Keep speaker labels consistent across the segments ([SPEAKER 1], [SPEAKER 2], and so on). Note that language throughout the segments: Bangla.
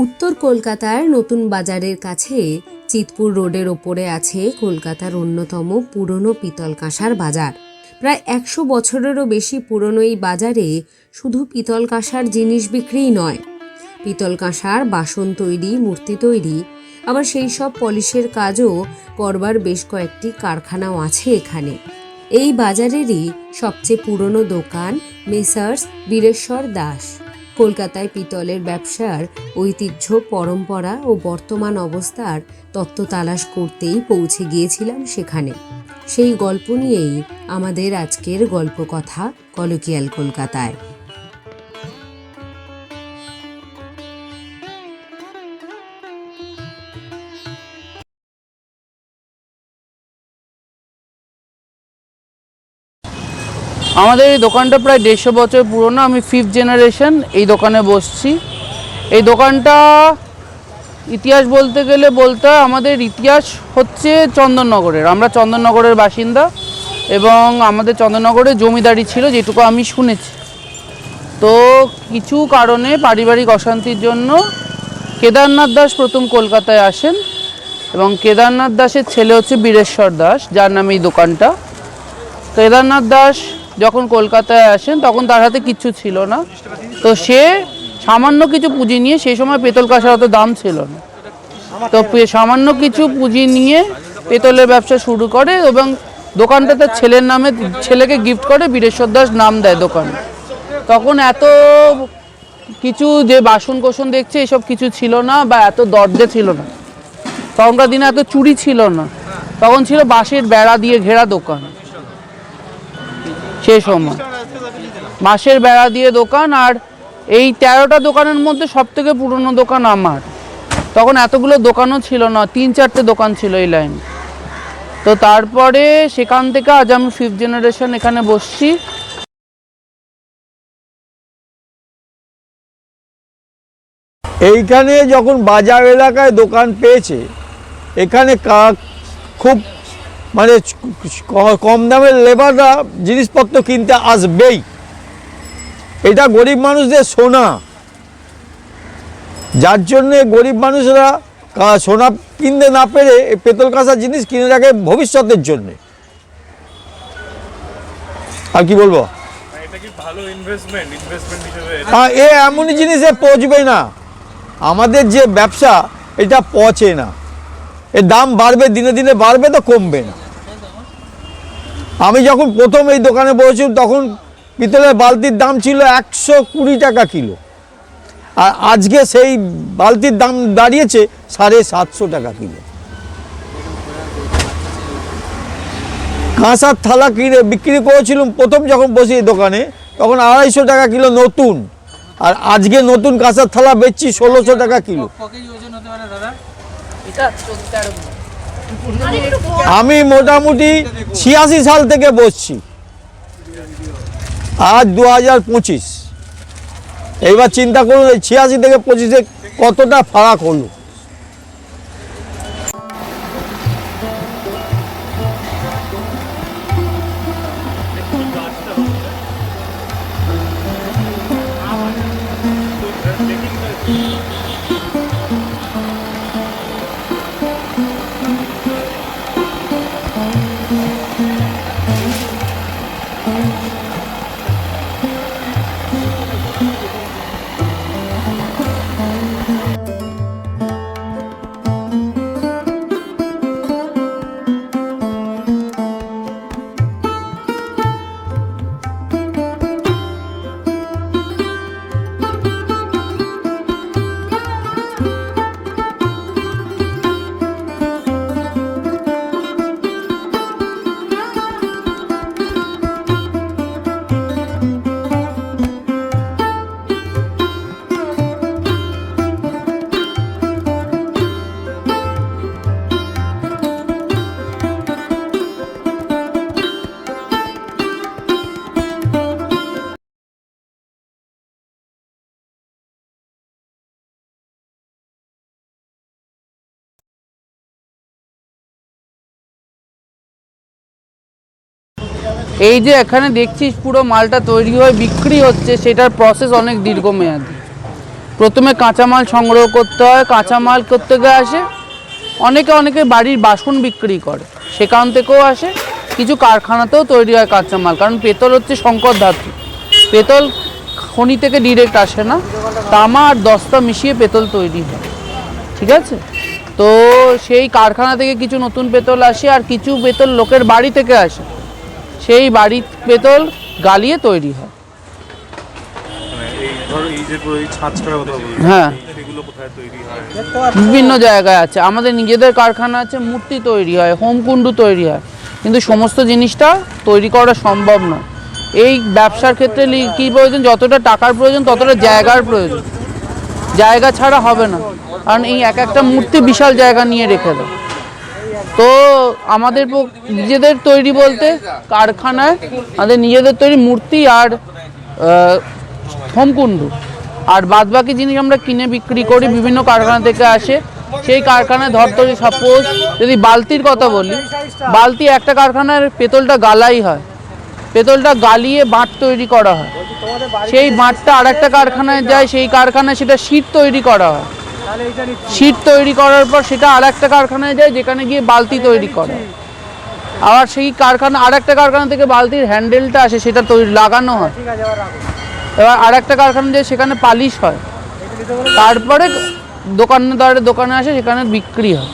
[SPEAKER 1] উত্তর কলকাতার নতুন বাজারের কাছে চিতপুর রোডের ওপরে আছে কলকাতার অন্যতম পুরনো পিতল কাঁসার বাজার। প্রায় একশো বছরেরও বেশি পুরনো এই বাজারে শুধু পিতল কাঁসার জিনিস বিক্রিই নয়। পিতল কাঁসার বাসন তৈরি, মূর্তি তৈরি, আবার সেই সব পলিশের কাজও করবার বেশ কয়েকটি কারখানাও আছে এখানে। এই বাজারেরই সবচেয়ে পুরনো দোকান মেসার্স বীরেশ্বর দাস। কলকাতায় পিতলের ব্যবসার ঐতিহ্য, পরম্পরা ও বর্তমান অবস্থার তত্ত্ব তালাশ করতেই পৌঁছে গিয়েছিলাম সেখানে। সেই গল্প নিয়েই আমাদের আজকের গল্প কথা কলকিয়াল কলকাতায়।
[SPEAKER 2] আমাদের এই দোকানটা প্রায় দেড়শো বছর পুরনো। আমি ফিফথ জেনারেশন এই দোকানে বসছি। এই দোকানটা ইতিহাস বলতে গেলে বলতে আমাদের ইতিহাস হচ্ছে চন্দননগরের। আমরা চন্দননগরের বাসিন্দা এবং আমাদের চন্দননগরে জমিদারি ছিল, যেটুকু আমি শুনেছি। তো কিছু কারণে পারিবারিক অশান্তির জন্য কেদারনাথ দাস প্রথম কলকাতায় আসেন এবং কেদারনাথ দাসের ছেলে হচ্ছে বীরেশ্বর দাস, যার নামে এই দোকানটা। কেদারনাথ দাস যখন কলকাতায় আসেন, তখন তার হাতে কিচ্ছু ছিল না। তো সে সামান্য কিছু পুঁজি নিয়ে সেই সময় পেতল কাঁসার অত দাম ছিল না। তো সামান্য কিছু পুঁজি নিয়ে পেতলের ব্যবসা শুরু করে এবং দোকানটা তার ছেলের নামে, ছেলেকে গিফট করে, বীরেশ্বর দাস নাম দেয় দোকান। তখন এত কিছু যে বাসন কোসন দেখছে, এসব কিছু ছিল না বা এত দরজা ছিল না। তখনকার দিনে এত চুরি ছিল না। তখন ছিল বাঁশের বেড়া দিয়ে ঘেরা দোকান। সেই সময়। বাঁশের বেড়া দিয়ে দোকান আর এই তেরোটা দোকানের মধ্যে সব থেকে পুরনো দোকান আমার। তখন এতগুলো দোকানও ছিল না, তিন চারটে দোকান ছিল এই লাইন। তো তারপরে সেখান থেকে আজ আমি ফিফথ জেনারেশন এখানে বসছি।
[SPEAKER 3] এইখানে যখন বাজার এলাকায় দোকান পেয়েছে, এখানে কা- খুব মানে কম দামের লেবাররা জিনিসপত্র কিনতে আসবেই। এটা গরিব মানুষদের সোনা। যার জন্যে গরিব মানুষরা সোনা কিনতে না পেরে পেতল কাঁসার জিনিস কিনে রাখে ভবিষ্যতের জন্যে। আর কি বলব? হ্যাঁ এ এমনই জিনিসে পচবে না। আমাদের যে ব্যবসা এটা পচে না। এর দাম বাড়বে দিনে দিনে বাড়বে তো কমবে না। আমি যখন প্রথম এই দোকানে বসেছিলাম তখন পিতলের বালতির দাম ছিল একশো কুড়ি টাকা কিলো। আর আজকে সেই বালতির দাম দাঁড়িয়েছে সাড়ে সাতশো টাকা কিলো। কাঁসার থালা কিনে বিক্রি করেছিলাম প্রথম যখন বসি এই দোকানে তখন আড়াইশো টাকা কিলো নতুন। আর আজকে নতুন কাঁসার থালা বেচছি ষোলোশো টাকা কিলো। আমি মোটামুটি ছিয়াশি সাল থেকে বসছি। আজ দু হাজার পঁচিশ। এইবার চিন্তা করুন, এই ছিয়াশি থেকে পঁচিশে কতটা ফারাক হলো?
[SPEAKER 2] এই যে এখানে দেখছিস পুরো মালটা তৈরি হয়ে, বিক্রি হচ্ছে, সেটার প্রসেস অনেক দীর্ঘমেয়াদী। প্রথমে কাঁচামাল সংগ্রহ করতে হয়, কাঁচামাল করতে গিয়ে আসে, অনেকে অনেকে বাড়ির বাসন বিক্রি করে, সেখান থেকেও আসে, কিছু কারখানাতেও তৈরি হয় কাঁচামাল, কারণ পেতল হচ্ছে সংকট ধাতু। পেতল খনি থেকে ডিরেক্ট আসে না, তামা আর দস্তা মিশিয়ে পেতল তৈরি হয়, ঠিক আছে? তো সেই কারখানা থেকে কিছু নতুন পেতল আসে, আর কিছু পেতল লোকের বাড়ি থেকে আসে। সেই বাড়ির পেতল গালিয়ে তৈরি হয়।
[SPEAKER 4] মানে
[SPEAKER 2] হ্যাঁ। বিভিন্ন জায়গায় আছে। আমাদের নিজেদের কারখানা আছে মূর্তি তৈরি হয় হোমকুণ্ডু তৈরি হয়। কিন্তু সমস্ত জিনিসটা তৈরি করা সম্ভব নয়। এই ব্যবসার ক্ষেত্রে কি প্রয়োজন? যতটা টাকার প্রয়োজন ততটা জায়গার প্রয়োজন। জায়গা ছাড়া হবে না। কারণ এই এক একটা মূর্তি বিশাল জায়গা নিয়ে রেখে দেয়। তো আমাদের নিজেদের তৈরি বলতে কারখানায়, আমাদের নিজেদের তৈরি মূর্তি আর হোমকুণ্ডু। আর বাদবাকি জিনিস আমরা কিনে বিক্রি করি, বিভিন্ন কারখানা থেকে আসে। সেই কারখানায় ধরতে সাপোজ যদি বালতির কথা বলি, বালতি একটা কারখানার পেতলটা গালাই হয়। পেতলটা গালিয়ে বাঁট তৈরি করা হয়। সেই বাঁটটা আর একটা কারখানায় যায়, সেই কারখানায় সেটা শীত তৈরি করা হয়। শীট তৈরি করার পর সেটা আর একটা কারখানায় যায় যেখানে গিয়ে বালতি তৈরি করে। আবার সেই কারখানা আর একটা কারখানা থেকে বালতির হ্যান্ডেলটা আসে সেটা তৈরি লাগানো হয়। এবার আর একটা কারখানা যায় সেখানে পালিশ হয়। তারপরে দোকানদারের দোকানে আসে সেখানে বিক্রি হয়।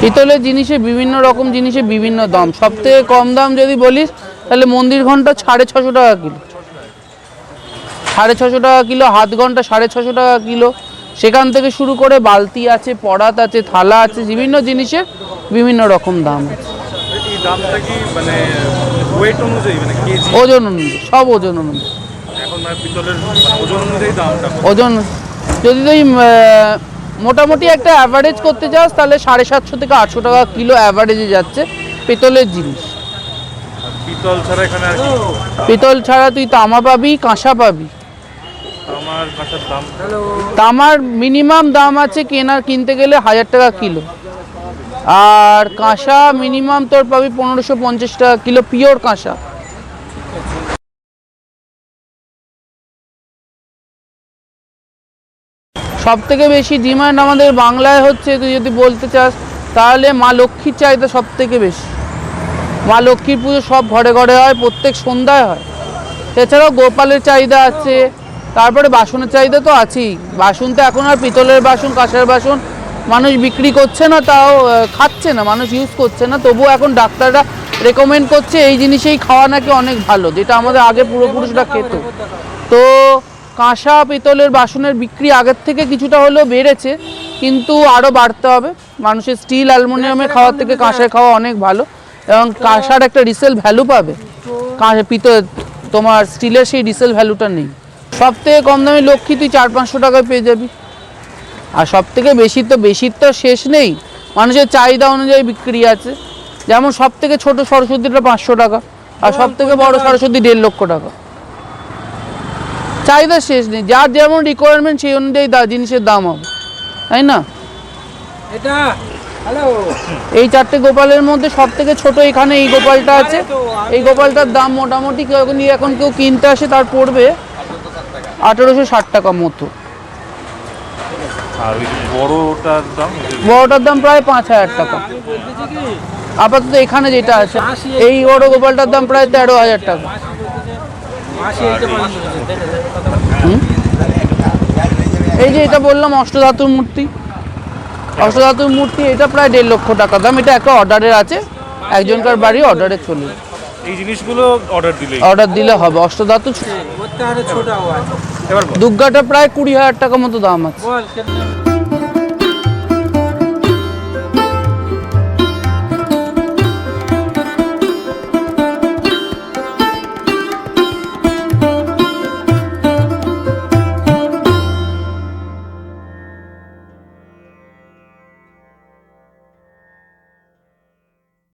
[SPEAKER 2] পিতলের জিনিসে বিভিন্ন রকম জিনিসে বিভিন্ন দাম। সব থেকে কম দাম যদি বলিস তাহলে মন্দির ঘণ্টা সাড়ে ছশো টাকা কিলো। সাড়ে ছশো টাকা কিলো হাত ঘণ্টা সাড়ে ছশো টাকা কিলো। সেখান থেকে শুরু করে বালতি আছে পরাত আছে থালা আছে বিভিন্ন জিনিসের বিভিন্ন রকম দাম আছে।
[SPEAKER 4] মানে মানে
[SPEAKER 2] ওজন অনুযায়ী সব ওজন অনুযায়ী।
[SPEAKER 4] মানে ওজন
[SPEAKER 2] যদি তুই মোটামুটি একটা অ্যাভারেজ করতে চাস তাহলে সাড়ে সাতশো থেকে আটশো টাকা কিলো অ্যাভারেজে যাচ্ছে পেতলের জিনিস।
[SPEAKER 4] পিতল ছাড়া এখানে আর কি?
[SPEAKER 2] পিতল ছাড়া তুই তামা পাবি কাঁসা পাবি।
[SPEAKER 4] আমার কাঁচার দাম?
[SPEAKER 2] তামার মিনিমাম দাম আছে কেনার কিনতে গেলে হাজার টাকা কিলো আর কাঁসা মিনিমাম তোর পাবি পনেরোশো পঞ্চাশ টাকা কিলো পিওর কাঁসা। সব থেকে বেশি ডিমান্ড আমাদের বাংলায় হচ্ছে, তুই যদি বলতে চাস, তাহলে মা লক্ষ্মীর চাহিদা সব থেকে বেশি। মা লক্ষ্মীর পুজো সব ঘরে ঘরে হয়, প্রত্যেক সন্ধ্যায় হয়। এছাড়াও গোপালের চাহিদা আছে, তারপরে বাসনের চাহিদা তো আছেই। বাসন তো এখন আর পিতলের বাসন, কাঁসার বাসন মানুষ বিক্রি করছে না, তাও খাচ্ছে না, মানুষ ইউজ করছে না। তবুও এখন ডাক্তাররা রেকমেন্ড করছে, এই জিনিসেই খাওয়া নাকি অনেক ভালো, যেটা আমাদের আগে পূর্বপুরুষরা খেত। তো কাঁসা পিতলের বাসনের বিক্রি আগের থেকে কিছুটা হলেও বেড়েছে, কিন্তু আরও বাড়তে হবে। মানুষের স্টিল অ্যালুমিনিয়ামে খাওয়ার থেকে কাঁসায় খাওয়া অনেক ভালো এবং কাঁসার একটা রিসেল ভ্যালু পাবে। পিতল, তোমার স্টিলের সেই রিসেল ভ্যালুটা নেই। সব থেকে কম দামি লক্ষ্মী তুই চার পাঁচশো টাকায় পেয়ে যাবি। আর সব থেকে বেশি তো, বেশির তো শেষ নেই। মানুষের চাহিদা অনুযায়ী বিক্রি আছে। যেমন সব থেকে ছোটো সরস্বতীটা পাঁচশো টাকা, আর সব থেকে বড় সরস্বতী দেড় লক্ষ টাকা। চাহিদা শেষ নেই। যার যেমন রিকোয়ারমেন্ট সেই অনুযায়ী দা- জিনিসের দাম হবে। তাই না? এটা এই চারটে গোপালের মধ্যে সব থেকে ছোট এখানে এই গোপালটা আছে। এই গোপালটার দাম মোটামুটি কেউ এখন এখন কেউ কিনতে আসে তার পড়বে আঠেরোশো ষাট টাকা মতো।
[SPEAKER 4] বড়টার দাম?
[SPEAKER 2] বড়টার দাম প্রায় পাঁচ হাজার টাকা। আপাতত এখানে যেটা আছে এই বড় গোপালটার দাম প্রায় তেরো হাজার টাকা? এই যে এটা বললাম অষ্টধাতুর মূর্তি। অষ্টধাতুর মূর্তি এটা প্রায় দেড় লক্ষ টাকা দাম। এটা একটা অর্ডারের আছে। একজনকার বাড়ি অর্ডারে চলে।
[SPEAKER 4] এই জিনিসগুলো অর্ডার দিলেই।
[SPEAKER 2] অর্ডার দিলে হবে। অষ্টধাতু
[SPEAKER 4] বল।
[SPEAKER 2] দুর্গাটা প্রায় কুড়ি হাজার টাকা মতো দাম আছে।
[SPEAKER 5] বল